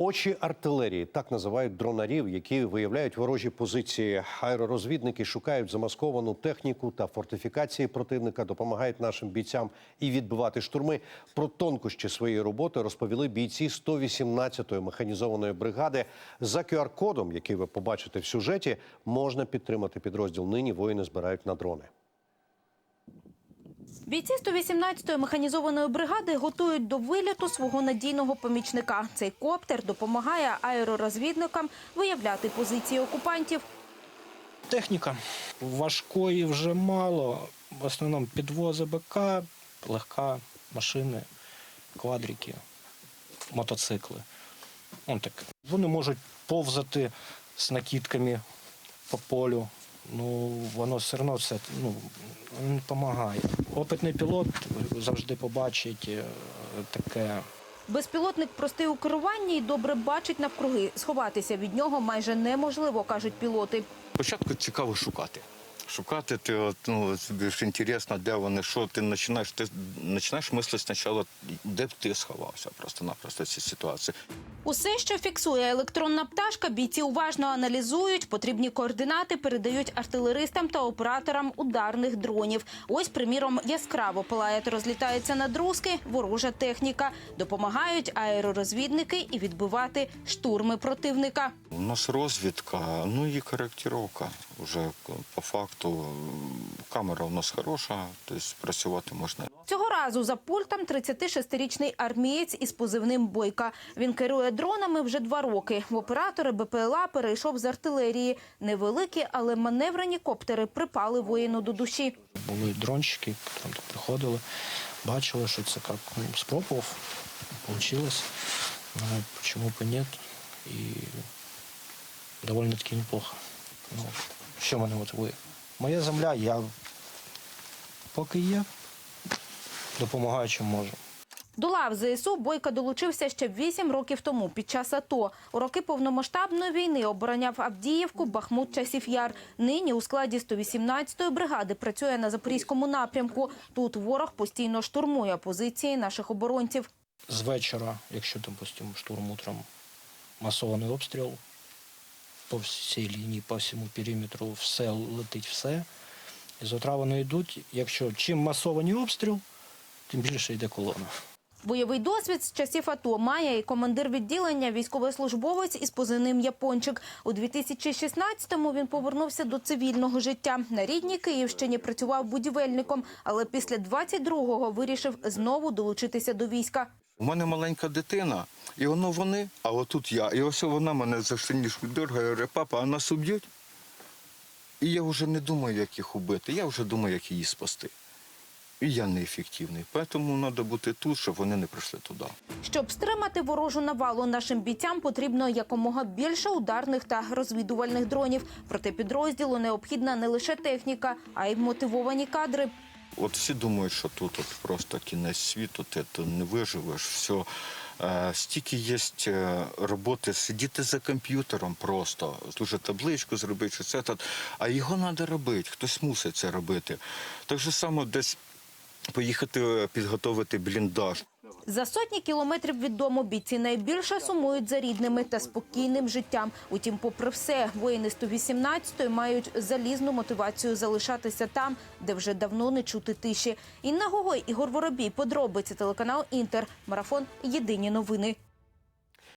Очі артилерії так називають дронарів, які виявляють ворожі позиції. Аеророзвідники шукають замасковану техніку та фортифікації противника, допомагають нашим бійцям і відбивати штурми. Про тонкощі своєї роботи розповіли бійці 118-ї механізованої бригади. За QR-кодом, який ви побачите в сюжеті, можна підтримати підрозділ. Нині воїни збирають на дрони. Бійці 118-ї механізованої бригади готують до виліту свого надійного помічника. Цей коптер допомагає аеророзвідникам виявляти позиції окупантів. Техніка важкої вже мало. В основному підвози БК, легка машини, квадрики, мотоцикли. Он так. Вони можуть повзати з накидками по полю. Ну, воно все одно все ну, допомагає. Опитний пілот завжди побачить е, таке Безпілотник простий у керуванні і добре бачить навкруги. Сховатися від нього майже неможливо, кажуть пілоти. Спочатку цікаво шукати. Шукати ти от, ну, тобі ж інтересно, де вони, що ти починаєш. Ти починаєш мислити спочатку, де б ти сховався просто-напросто в цій ситуації. Усе, що фіксує електронна пташка, бійці уважно аналізують. Потрібні координати передають артилеристам та операторам ударних дронів. Ось, приміром, яскраво палає та розлітається на друзки ворожа техніка. Допомагають аеророзвідники і відбивати штурми противника. У нас розвідка, ну і коректировка. Вже по факту камера у нас хороша, тобто працювати можна. Цього разу за пультом 36-річний армієць із позивним Бойка. Він керує дронами вже два роки. В оператори БПЛА перейшов з артилерії. Невеликі, але маневрені коптери припали воїну до душі. були дронщики, там приходили, бачили, що це як ну, спробував, вийшло. Почему бы нет? І довольно-таки неплохо. Ну, що мене мотивує? Моя земля, я поки є, допомагаю, чим можу. До лав ЗСУ Бойка долучився ще вісім років тому під час АТО. У роки повномасштабної війни обороняв Авдіївку, Бахмут, Часів Яр. Нині у складі 118-ї бригади працює на запорізькому напрямку. Тут ворог постійно штурмує позиції наших оборонців. З вечора, якщо, допустимо, штурм утром масований обстріл по всій лінії, по всьому периметру, все летить все. І з утра вони йдуть. Якщо чим масований обстріл, тим більше йде колона. Бойовий досвід з часів АТО має і командир відділення військовослужбовець із позивним Япончик. У 2016-му він повернувся до цивільного життя. На рідній Київщині працював будівельником, але після 22-го вирішив знову долучитися до війська. У мене маленька дитина, і воно вони, а отут я. І ось вона мене за штанішку дергає, говорить, папа, а нас уб'ють? І я вже не думаю, як їх убити, я вже думаю, як її спасти. І я неефективний. Тому треба бути тут, щоб вони не прийшли туди. Щоб стримати ворожу навалу, нашим бійцям потрібно якомога більше ударних та розвідувальних дронів. Проте підрозділу необхідна не лише техніка, а й мотивовані кадри. От всі думають, що тут от просто кінець світу, ти ти не виживеш, все. Е, стільки є е, роботи сидіти за комп'ютером просто, дуже табличку зробити, що це так. А його треба робити, хтось мусить це робити. Так же само десь поїхати підготувати підготовити бліндаж. За сотні кілометрів від дому бійці найбільше сумують за рідними та спокійним життям. Утім, попри все, воїни 118-ї мають залізну мотивацію залишатися там, де вже давно не чути тиші. Інна Гогой, Ігор Воробій, подробиці телеканал Інтер. Марафон. Єдині новини.